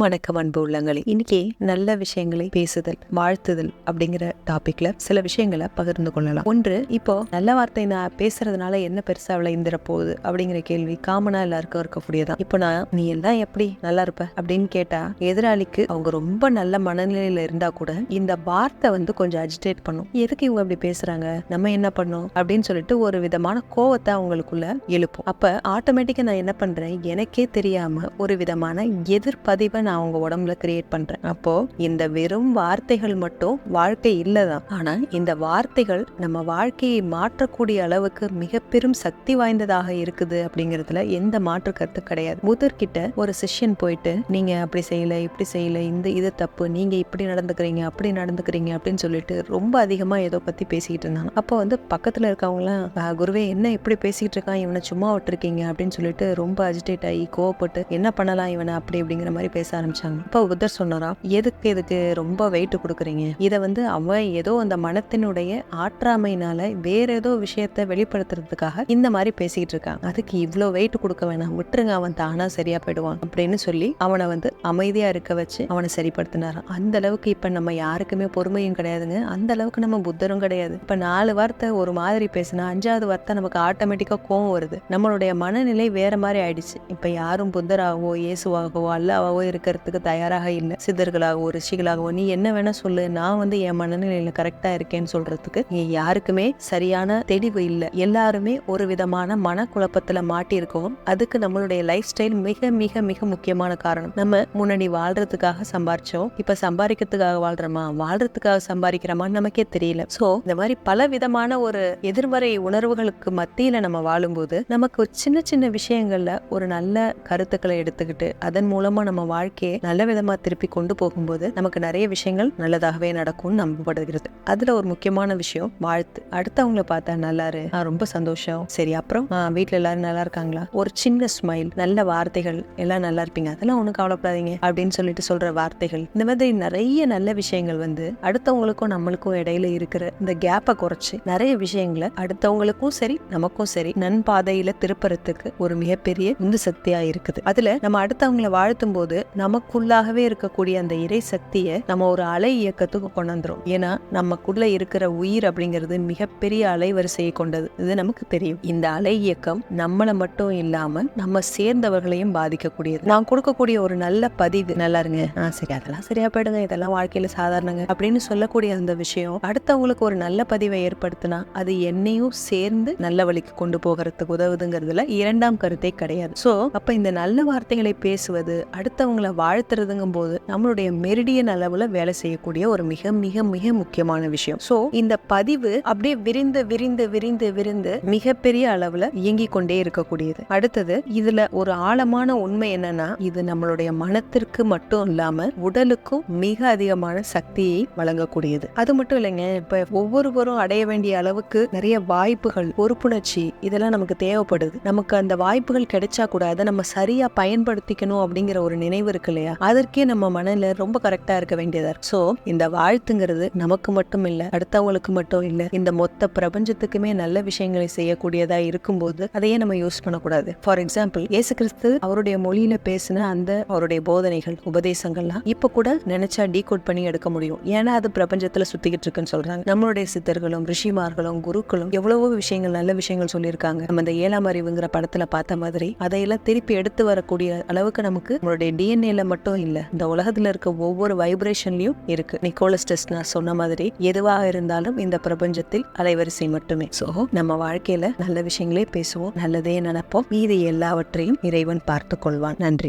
வணக்கம் அன்பு உள்ளங்களே. இன்னைக்கு நல்ல விஷயங்களை பேசுதல் வாழ்த்துதல் அப்படிங்கிற டாபிக்ல சில விஷயங்களை பகிர்ந்து கொள்ளலாம். ஒன்று இப்போ நல்ல வார்த்தை நான் பேசுறதுனால என்ன பெருசா விளைந்திர போகுது அப்படிங்கிற கேள்வி காமனா எல்லாருக்கும் இருக்கக்கூடியதான் இப்போ நான் நீ எல்லாம் எப்படி நல்லா இருப்ப? அப்படின்னு கேட்டா எதிராளிக்கு அவங்க ரொம்ப நல்ல மனநிலையில இருந்தா கூட இந்த வார்த்தை வந்து கொஞ்சம் அஜிடேட் பண்ணும். எதுக்கு இவங்க இப்படி பேசுறாங்க? நம்ம என்ன பண்ணோம்? அப்படின்னு சொல்லிட்டு ஒரு விதமான கோவத்தை அவங்களுக்குள்ள எழுப்பும். அப்ப ஆட்டோமேட்டிக்கா நான் என்ன பண்றேன்? எனக்கே தெரியாம ஒரு விதமான எதிர்ப்பதிவை நான் அவங்க உடம்புல கிரியேட் பண்றேன். அப்போ இந்த வெறும் வார்த்தைகள் மட்டும் வாழ்க்கை இல்லதான். ஆனா இந்த வார்த்தைகள் நம்ம வாழ்க்கையை மாற்றக்கூடிய அளவுக்கு மிக பெரும் சக்தி வாய்ந்ததாக இருக்குது அப்படிங்கறதுல எந்த மாற்று கருத்து கிடையாது. புதர்கிட்ட ஒரு சிஷ்யன் போயிட்டு நீங்க அப்படி செய்யல இப்படி செய்யல இந்த இது தப்பு நீங்க இப்படி நடந்துக்கிறீங்க அப்படி நடந்துக்கிறீங்க அப்படின்னு சொல்லிட்டு ரொம்ப அதிகமா ஏதோ பத்தி பேசிக்கிட்டு இருந்தாங்க. அப்போ வந்து பக்கத்துல இருக்கவங்களாம் குருவே என்ன இப்படி பேசிக்கிட்டு இருக்கான்? இவனை சும்மா விட்டுருக்கீங்க அப்படின்னு சொல்லிட்டு ரொம்ப அஜிடேட் ஆகி கோவப்பட்டு என்ன பண்ணலாம் இவனை? அப்படி அப்படிங்கிற மாதிரி பேச ஆரம்பிச்சாங்க. அப்போ புத்தர் சொன்னாராம் எதுக்கு இதுக்கு ரொம்ப வெயிட் கொடுக்குறீங்க? இதை வந்து அவன் ஏதோ அந்த மனத்தினுடைய ஆற்றாமையினால வேற ஏதோ விஷயத்த வெளிப்படுத்துறதுக்காக இந்த மாதிரி பேசிக்கிட்டு இருக்கான் அதுக்கு இவ்வளோ வெயிட் கொடுக்க வேணாம். விட்டுருங்க அவன் தானா சரியா போயிடுவான். அப்படின்னு சொல்லி அவனை வந்து அமைதியா இருக்க வச்சு அவனை சரிப்படுத்தினாராம். அந்த அளவுக்கு இப்ப நம்ம யாருக்குமே பொறுமையும் கிடையாதுங்க. அந்த அளவுக்கு நம்ம புத்தரும் கிடையாது. இப்ப நாலு வார்த்தை ஒரு மாதிரி பேசினா அஞ்சாவது வார்த்தை நமக்கு ஆட்டோமேட்டிக்கா கோவம் வருது. நம்மளுடைய மனநிலை வேற மாதிரி ஆயிடுச்சு. இப்ப யாரும் புத்தராகவோ இயேசுவாகவோ அல்லாவாவோ ஏற்றுக்கிறதுக்கு தயாராக இல்லை. சித்தர்களாகவோ ரிஷிகளாகவோ நீ என்ன வேணா சொல்லு. நான் வந்து என் மனநிலையில கரெக்டா இருக்கேன்னு சொல்றதுக்கு நீ யாருக்குமே சரியான தெளிவு இல்லை. எல்லாருமே ஒரு விதமான மனக்குழப்பத்துல மாட்டிருக்கோம் அதுக்கு நம்மளுடைய லைஃப் ஸ்டைல் மிக மிக மிக முக்கியமான காரணம். நம்ம முன்னாடி வாழ்றதுக்காக சம்பாரிச்சோம். இப்ப சம்பாதிக்கிறதுக்காக வாழ்றோமா? வாழ்றதுக்காக சம்பாதிக்கிறோமா? நமக்கே தெரியல. சோ இந்த மாதிரி பல விதமான ஒரு எதிர்மறை உணர்வுகளுக்கு மத்தியில நம்ம வாழும்போது நமக்கு சின்ன சின்ன விஷயங்கள்ல ஒரு நல்ல கருத்துக்களை எடுத்துக்கிட்டு அதன் மூலமா நம்ம வாழ்க்கை வாழ்க்கையை நல்ல விதமா திருப்பி கொண்டு போகும்போது நமக்கு நிறைய விஷயங்கள் நல்லதாகவே நடக்கும்னு நம்பப்படுகிறது. அதுல ஒரு முக்கியமான விஷயம் வாழ்த்து. அடுத்தவங்கள பார்த்தா நல்லாரு ஆ, ரொம்ப சந்தோஷம். சரி அப்புறம்? வீட்டுல எல்லாரும் நல்லா இருக்காங்களா? ஒரு சின்ன ஸ்மைல் நல்ல வார்த்தைகள் எல்லாம் நல்லா இருப்பீங்க. அதெல்லாம் ஒன்றும் கவலைப்படாதீங்க அப்படின்னு சொல்லிட்டு சொல்ற வார்த்தைகள். இந்த மாதிரி நிறைய நல்ல விஷயங்கள் வந்து அடுத்தவங்களுக்கும் நம்மளுக்கும் இடையில இருக்கிற இந்த கேப்பை குறைச்சு நிறைய விஷயங்களை அடுத்தவங்களுக்கும் சரி நமக்கும் சரி நன்பாதையில திருப்புறதுக்கு ஒரு மிகப்பெரிய உந்து சக்தியா இருக்குது. அதுல நம்ம அடுத்தவங்களை வாழ்த்தும் போது நமக்குள்ளாகவே இருக்கக்கூடிய அந்த இறை சக்தியை நம்ம ஒரு அலை இயக்கத்துக்கு கொண்டு வந்துடும் ஏன்னா நமக்குள்ள இருக்கிற உயிர் அப்படிங்கிறது மிகப்பெரிய அலைவரிசையை கொண்டது. இது நமக்கு தெரியும். இந்த அலை இயக்கம் நம்மளை மட்டும் இல்லாம நம்ம சேர்ந்தவர்களையும் பாதிக்கக்கூடியது. நான் கொடுக்கக்கூடிய ஒரு நல்ல பதிவு நல்லா இருங்க. ஆ சரி அதெல்லாம் சரியா போயிடுங்க. இதெல்லாம் வாழ்க்கையில சாதாரணங்க. அப்படின்னு சொல்லக்கூடிய அந்த விஷயம் அடுத்தவங்களுக்கு ஒரு நல்ல பதிவை ஏற்படுத்தினா அது என்னையும் சேர்ந்து நல்ல வழிக்கு கொண்டு போகிறதுக்கு உதவுதுங்கிறதுல இரண்டாம் கருத்தே கிடையாது. சோ அப்ப இந்த நல்ல வார்த்தைகளை பேசுவது அடுத்தவங்களை வாழ்த்துறதுங்கும் போது நம்மளுடைய மெரிடியன் அளவுல வேலை செய்யக்கூடிய ஒரு மிக மிக மிக முக்கியமான விஷயம். சோ இந்த பதிவு அப்படியே விரிந்து விரிந்து விரிந்து விரிந்து மிகப்பெரிய அளவுல இயங்கிக் கொண்டே இருக்கக்கூடியது. அடுத்தது இதுல ஒரு ஆழமான உண்மை என்னன்னா இது நம்மளுடைய மனத்திற்கு மட்டும் இல்லாம உடலுக்கும் மிக அதிகமான சக்தியை வழங்கக்கூடியது. அது மட்டும் இல்லைங்க இப்ப ஒவ்வொருவரும் அடைய வேண்டிய அளவுக்கு நிறைய வாய்ப்புகள் பொறுப்புணர்ச்சி இதெல்லாம் நமக்கு தேவைப்படுது. நமக்கு அந்த வாய்ப்புகள் கிடைச்சா கூட அதை நம்ம சரியா பயன்படுத்திக்கணும் அப்படிங்கிற ஒரு நினைவு இருக்கு இல்லையா? அதற்கே நம்ம மனநில ரொம்ப கரெக்டா இருக்க வேண்டியதா இருக்கு. சோ இந்த வாழ்த்துங்கிறது நமக்கு மட்டும் இல்ல அடுத்தவங்களுக்கு மட்டும் இல்ல இந்த மொத்த பிரபஞ்சத்துக்குமே நல்ல விஷயங்களை செய்யக்கூடியதா இருக்கும்போது அதையே நம்ம யூஸ் பண்ணக்கூடாது. ஃபார் எக்ஸாம்பிள் இயேசு கிறிஸ்து அவருடைய மொழியில பேசின அந்த அவருடைய போதனைகள் உபதேசங்கள்லாம் இப்ப கூட நினைச்சா டீகோட் பண்ணி எடுக்க முடியும். ஏன்னா அது பிரபஞ்சத்துல சுத்திக்கிட்டு இருக்குன்னு சொல்றாங்க. நம்மளுடைய சித்தர்களும் ரிஷிமார்களும் குருக்களும் எவ்வளவோ விஷயங்கள் நல்ல விஷயங்கள் சொல்லியிருக்காங்க. நம்ம இந்த ஏழாம் அறிவுங்கிற படத்துல பார்த்த மாதிரி அதையெல்லாம் திருப்பி எடுத்து வரக்கூடிய அளவுக்கு நமக்கு நம்மளுடைய டிஎன்ஏ சிந்தனையில மட்டும் இல்ல. இந்த உலகத்துல இருக்க ஒவ்வொரு வைப்ரேஷன்லயும் இருக்கு. நிக்கோலஸ் டெஸ்ட் சொன்ன மாதிரி எதுவாக இருந்தாலும் இந்த பிரபஞ்சத்தில் அலைவரிசை மட்டுமே. சோ நம்ம வாழ்க்கையில நல்ல விஷயங்களே பேசுவோம் நல்லதே நினைப்போம். மீதி எல்லாவற்றையும் இறைவன் பார்த்து கொள்வான். நன்றி.